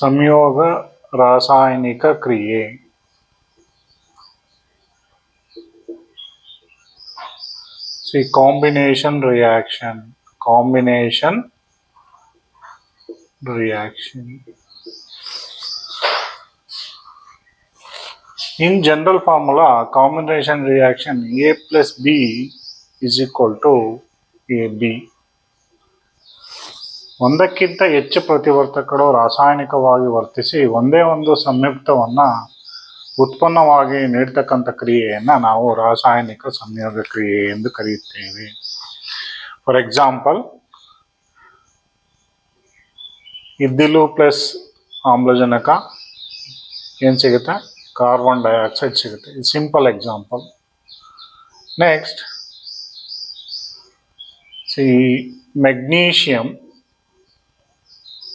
ಸಂಯೋಗ ರಾಸಾಯನಿಕ ಕ್ರಿಯೆ See combination reaction. Combination reaction. In general formula, combination reaction A plus B is equal to AB. ಒಂದಕ್ಕಿಂತ ಹೆಚ್ಚು ಪ್ರತಿವರ್ತಕಗಳು ರಾಸಾಯನಿಕವಾಗಿ ವರ್ತಿಸಿ ಒಂದೇ ಒಂದು ಸಂಯುಕ್ತವನ್ನು ಉತ್ಪನ್ನವಾಗಿ ನೀಡ್ತಕ್ಕಂಥ ಕ್ರಿಯೆಯನ್ನು ನಾವು ರಾಸಾಯನಿಕ ಸಂಯೋಗ ಕ್ರಿಯೆ ಎಂದು ಕರೆಯುತ್ತೇವೆ. ಫಾರ್ ಎಕ್ಸಾಂಪಲ್ ಇದ್ದಿಲು ಪ್ಲಸ್ ಆಮ್ಲಜನಕ ಏನು ಸಿಗುತ್ತೆ? ಕಾರ್ಬನ್ ಡೈಆಕ್ಸೈಡ್ ಸಿಗುತ್ತೆ. ಇದು simple example next see magnesium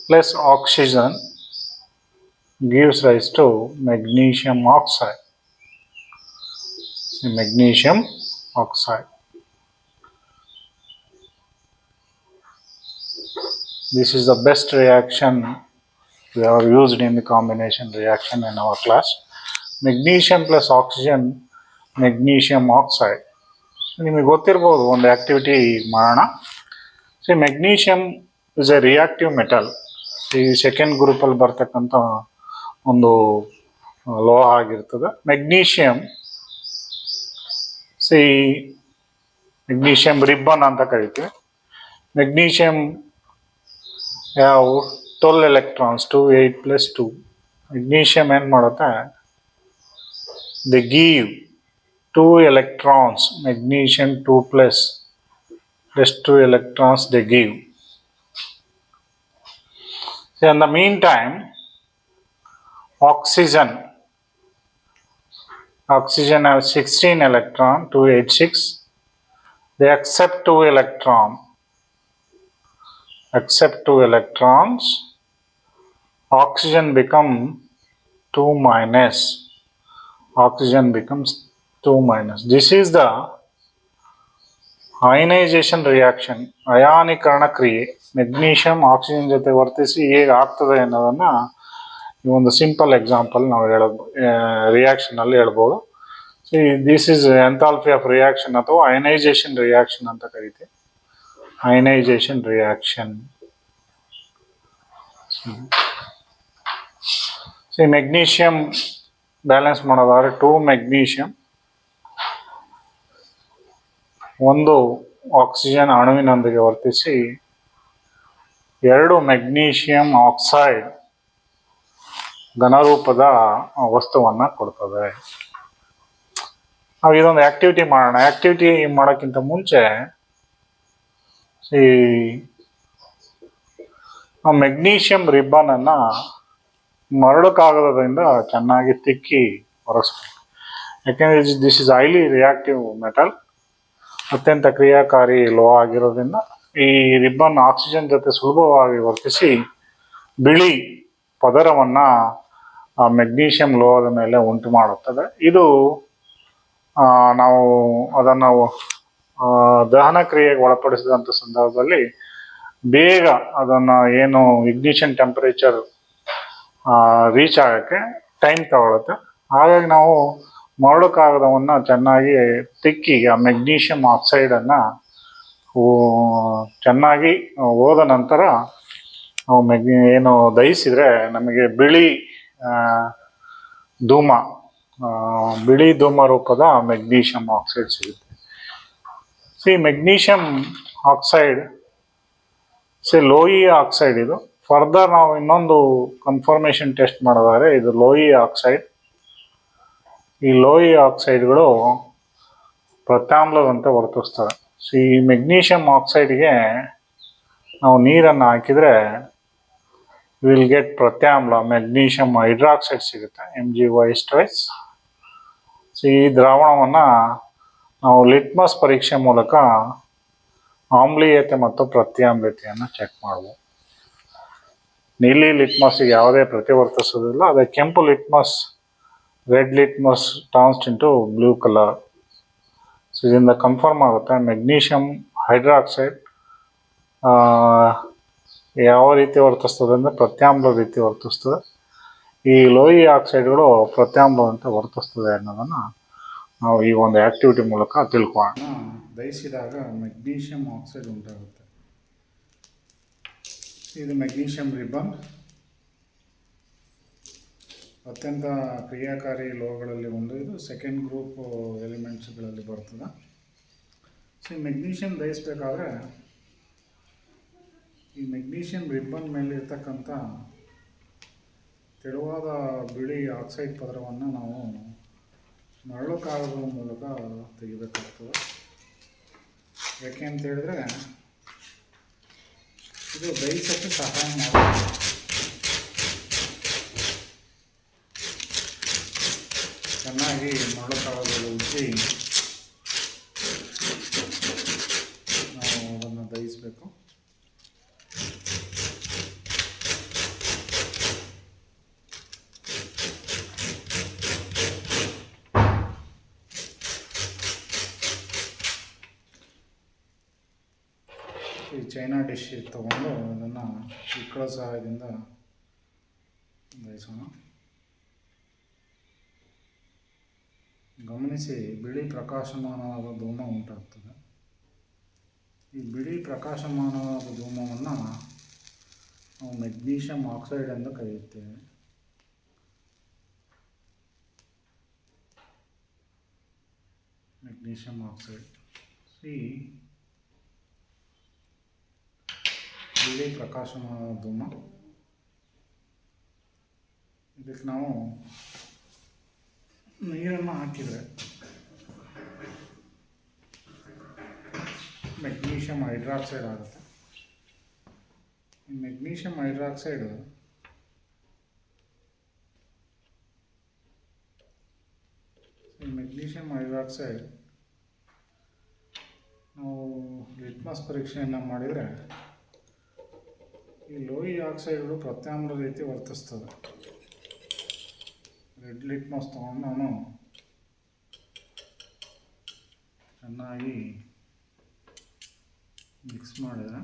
Plus oxygen gives rise to magnesium oxide. See, magnesium oxide. This is the best reaction we have used in the combination reaction in our class. Magnesium plus oxygen, magnesium oxide. So, ನಿಮಗೆ ಗೊತ್ತಿರ್ಬೋದು ಒಂದು activity ಮಾಡೋಣ see magnesium is a reactive metal ಈ second ಗ್ರೂಪಲ್ಲಿ ಬರ್ತಕ್ಕಂತ ಒಂದು ಲೋಹ ಆಗಿರ್ತದೆ. ಮೆಗ್ನೀಷಿಯಂ ಸಿ ಮೆಗ್ನೀಷಿಯಂ ರಿಬ್ಬನ್ ಅಂತ ಕರಿತೀವಿ. ಮೆಗ್ನೀಷಿಯಂ ಯಾವ? Twelve electrons two eight plus two magnesium ಏನು ಮಾಡುತ್ತೆ? They give two electrons magnesium two plus plus two electrons they give in the meantime oxygen. Oxygen have 16 electron 286 they accept 2 electron. Accept 2 electrons. Oxygen become 2 minus. Oxygen becomes 2 minus. This is the ionisation reaction, ಅಯಾನೀಕರಣ ಕ್ರಿಯೆ, magnesium oxygen ಜೊತೆ ವರ್ತಿಸಿ ಹೇಗೆ ಆಗ್ತದೆ ಅನ್ನೋದನ್ನ ಈ ಒಂದು simple example ನಾವು ಹೇಳೋದು ರಿಯಾಕ್ಷನ್ ಅಲ್ಲಿ ಹೇಳ್ಬೋದು. See this is enthalpy of reaction ಅಥವಾ ಅಯನೈಸೇಷನ್ ರಿಯಾಕ್ಷನ್ ಅಂತ ಕರಿತೀವಿ ionisation reaction. See magnesium balance ಮಾಡೋದಾದ್ರೆ ಟೂ ಮೆಗ್ನೀಷಿಯಂ. ಒಂದು ಆಕ್ಸಿಜನ್ ಅಣುವಿನೊಂದಿಗೆ ವರ್ತಿಸಿ ಎರಡು ಮೆಗ್ನೀಷಿಯಂ ಆಕ್ಸೈಡ್ ಘನರೂಪದ ವಸ್ತುವನ್ನು ಕೊಡ್ತದೆ. ನಾವು ಇದೊಂದು ಆಕ್ಟಿವಿಟಿ ಮಾಡೋಣ. ಆಕ್ಟಿವಿಟಿ ಮಾಡೋಕ್ಕಿಂತ ಮುಂಚೆ ಈ ಮೆಗ್ನೀಷಿಯಂ ರಿಬ್ಬನನ್ನು ಮರಳು ಕಾಗದದಿಂದ ಚೆನ್ನಾಗಿ ತಿಕ್ಕಿ ಒರೆಸ್ಬೇಕು ಯಾಕೆಂದ್ರೆ this is highly reactive metal ಅತ್ಯಂತ ಕ್ರಿಯಾಕಾರಿ ಲೋ ಆಗಿರೋದ್ರಿಂದ ಈ ರಿಬ್ಬನ್ ಆಕ್ಸಿಜನ್ ಜೊತೆ ಸುಲಭವಾಗಿ ವರ್ತಿಸಿ ಬಿಳಿ ಪದರವನ್ನ ಮೆಗ್ನೀಷಿಯಂ ಲೋಹದ ಮೇಲೆ ಉಂಟು ಮಾಡುತ್ತದೆ. ಇದು ನಾವು ಅದನ್ನು ದಹನ ಕ್ರಿಯೆಗೆ ಒಳಪಡಿಸಿದಂಥ ಸಂದರ್ಭದಲ್ಲಿ ಬೇಗ ಅದನ್ನು ಏನು ಇಗ್ನಿಷನ್ ಟೆಂಪರೇಚರ್ ರೀಚ್ ಆಗೋಕ್ಕೆ ಟೈಮ್ ತಗೊಳುತ್ತೆ. ಹಾಗಾಗಿ ನಾವು ಮರಳು ಕಾಗದವನ್ನು ಚೆನ್ನಾಗಿ ತಿಕ್ಕಿ ಆ ಮೆಗ್ನೀಷಿಯಂ ಆಕ್ಸೈಡನ್ನು ಚೆನ್ನಾಗಿ ಹೋದ ನಂತರ ಮೆಗ್ನಿ ಏನು ದಹಿಸಿದರೆ ನಮಗೆ ಬಿಳಿ ಧೂಮ ಬಿಳಿ ಧೂಮ ರೂಪದ ಮೆಗ್ನೀಷಿಯಂ ಆಕ್ಸೈಡ್ ಸಿಗುತ್ತೆ. ಸಿ, ಮೆಗ್ನೀಷಿಯಂ ಆಕ್ಸೈಡ್, ಸಿ, ಲೋಯಿ ಆಕ್ಸೈಡ್ ಇದು. ಫರ್ದರ್ ನಾವು ಇನ್ನೊಂದು ಕನ್ಫರ್ಮೇಷನ್ ಟೆಸ್ಟ್ ಮಾಡೋದಾದ್ರೆ, ಇದು ಲೋಯಿ ಆಕ್ಸೈಡ್. ಈ ಲೋಯಿ ಆಕ್ಸೈಡ್ಗಳು ಪ್ರತ್ಯಾಮ್ಲದಂತೆ ವರ್ತಿಸ್ತವೆ ಸೊ ಈ ಮೆಗ್ನೀಷಿಯಂ ಆಕ್ಸೈಡ್ಗೆ ನಾವು ನೀರನ್ನು ಹಾಕಿದರೆ ವಿಲ್ ಗೆಟ್ ಪ್ರತ್ಯಾಮ್ಲ, ಮೆಗ್ನೀಷಿಯಂ ಹೈಡ್ರಾಕ್ಸೈಡ್ ಸಿಗುತ್ತೆ ಎಂ ಜಿ ವೈಸ್ ಸ್ಟ್ರೈಸ್ ಸೊ ಈ ದ್ರಾವಣವನ್ನು ನಾವು ಲಿಟ್ಮಸ್ ಪರೀಕ್ಷೆ ಮೂಲಕ ಆಮ್ಲೀಯತೆ ಮತ್ತು ಪ್ರತ್ಯಾಮ್ಲತೆಯನ್ನು ಚೆಕ್ ಮಾಡ್ಬೋದು. ನೀಲಿ ಲಿಟ್ಮಸ್ಗೆ ಯಾವುದೇ ಪ್ರತಿವರ್ತಿಸೋದಿಲ್ಲ ಅದೇ ಕೆಂಪು litmus red litmus turns into blue colour so ಇದರಿಂದ ಕನ್ಫರ್ಮ್ ಆಗುತ್ತೆ. ಮೆಗ್ನೀಷಿಯಂ ಹೈಡ್ರಾಕ್ಸೈಡ್ ಯಾವ ರೀತಿ ವರ್ತಿಸ್ತದೆ ಅಂದರೆ ಪ್ರತ್ಯಾಮ್ಲ ರೀತಿ ವರ್ತಿಸ್ತದೆ. ಈ ಲೋಯಿ ಆಕ್ಸೈಡ್ಗಳು ಪ್ರತ್ಯಾಮ್ಲದಂತೆ ವರ್ತಿಸ್ತದೆ ಅನ್ನೋದನ್ನು ನಾವು ಈ ಒಂದು ಆ್ಯಕ್ಟಿವಿಟಿ ಮೂಲಕ ತಿಳ್ಕೊಳ್ಳೋಣ. ದಯಿಸಿದಾಗ ಮೆಗ್ನೀಷಿಯಂ ಆಕ್ಸೈಡ್ ಉಂಟಾಗುತ್ತೆ. ಇದು ಮೆಗ್ನೀಷಿಯಂ ರಿಬನ್ ಅತ್ಯಂತ ಕ್ರಿಯಾಕಾರಿ ಲೋಹಗಳಲ್ಲಿ ಒಂದು. ಇದು ಸೆಕೆಂಡ್ ಗ್ರೂಪ್ ಎಲಿಮೆಂಟ್ಸ್ಗಳಲ್ಲಿ ಬರ್ತದೆ. ಸೊ ಮೆಗ್ನೀಷಿಯಂ ದಯಿಸಬೇಕಾದ್ರೆ ಈ ಮೆಗ್ನೀಷಿಯಂ ರಿಬ್ಬನ್ ಮೇಲೆ ಇರ್ತಕ್ಕಂಥ ತೆಳುವಾದ ಬಿಳಿ ಆಕ್ಸೈಡ್ ಪದರವನ್ನು ನಾವು ಮರಳು ಕಾಗದದ ಮೂಲಕ ತೆಗಿಬೇಕಾಗ್ತದೆ. ಯಾಕೆ ಅಂತ ಹೇಳಿದ್ರೆ ಇದು ಬೇಯಿಸೋಕ್ಕೆ ಸಹಾಯ ಮಾಡುತ್ತೆ. ಚೆನ್ನಾಗಿ ಕಾಗದದಲ್ಲಿ ಉಜ್ಜಿ ನಾವು ಅದನ್ನು ದಹಿಸಬೇಕು. ಈ ಚೈನಾ ಡಿಶ್ ತಗೊಂಡು ಅದನ್ನು ಇಕ್ಕಳ ಸಹಾಯದಿಂದ ದಹಿಸೋಣ. ಗಮನಿಸಿ ಬಿಳಿ ಪ್ರಕಾಶಮಾನವಾದ ಧೂಮ ಉಂಟಾಗ್ತದೆ. ಈ ಬಿಳಿ ಪ್ರಕಾಶಮಾನವಾದ ಧೂಮವನ್ನು ನಾವು ಮೆಗ್ನೀಷಿಯಂ ಆಕ್ಸೈಡ್ ಎಂದು ಕರೆಯುತ್ತೇವೆ. Magnesium oxide. ಸಿ ಬಿಳಿ ಪ್ರಕಾಶಮಾನವಾದ ಧೂಮ ಇದಕ್ಕೆ ನಾವು ನೀರನ್ನು ಹಾಕಿದರೆ. ಮೆಗ್ನೀಷಿಯಂ ಹೈಡ್ರಾಕ್ಸೈಡ್ ಆಗುತ್ತೆ. ಈ ಮೆಗ್ನೀಷಿಯಂ ಹೈಡ್ರಾಕ್ಸೈಡ್ ಈ ಮೆಗ್ನೀಷಿಯಂ ಹೈಡ್ರಾಕ್ಸೈಡ್ ನಾವು ಲಿಟ್ಮಸ್ ಪರೀಕ್ಷೆಯನ್ನು ಮಾಡಿದರೆ ಈ ಲೋಹಿ ಆಕ್ಸೈಡ್ಗಳು ಪ್ರತ್ಯಾಮ್ಲ ರೀತಿ ವರ್ತಿಸ್ತದೆ. ರೆಡ್ ಲಿಟ್ಮಸ್ ತೊಗೊಂಡು ನಾನು ಚೆನ್ನಾಗಿ ಮಿಕ್ಸ್ ಮಾಡಿದ್ರೆ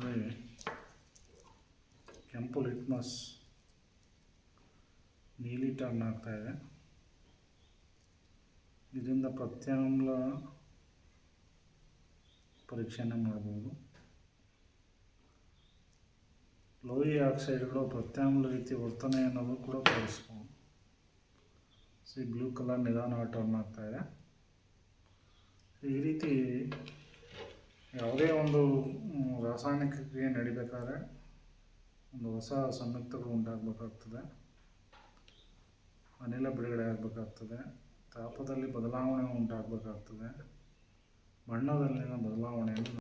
ನೋಡಿ ಕೆಂಪು ಲಿಟ್ಮಸ್ ನೀಲಿ ಟರ್ನ್ ಆಗ್ತಾ ಇದೆ. ಇದರಿಂದ ಪ್ರತ್ಯಾಮ್ಲ ಪರೀಕ್ಷೆಯನ್ನು ಮಾಡ್ಬೋದು. ಲೋಯಿ ಆಕ್ಸೈಡ್ಗಳು ಪ್ರತ್ಯಾಮ್ಲ ರೀತಿ ವರ್ತನೆ ಅನ್ನೋದು ಕೂಡ ತೋರಿಸ್ಬೋದು. ಸಿ ಬ್ಲೂ ಕಲರ್ ನಿಧಾನವಾಗಿ ಟರ್ನ್ ಆಗ್ತಾ ಇದೆ. ಈ ರೀತಿ ಯಾವುದೇ ಒಂದು ರಾಸಾಯನಿಕ ಕ್ರಿಯೆ ನಡಿಬೇಕಾದ್ರೆ ಒಂದು ಹೊಸ ಸಂಯುಕ್ತಗಳು ಉಂಟಾಗಬೇಕಾಗ್ತದೆ. ಅನಿಲ ಬಿಡುಗಡೆ ಆಗಬೇಕಾಗ್ತದೆ. ತಾಪದಲ್ಲಿ ಬದಲಾವಣೆ ಉಂಟಾಗಬೇಕಾಗ್ತದೆ. ಬಣ್ಣದಲ್ಲಿನ ಬದಲಾವಣೆಯನ್ನು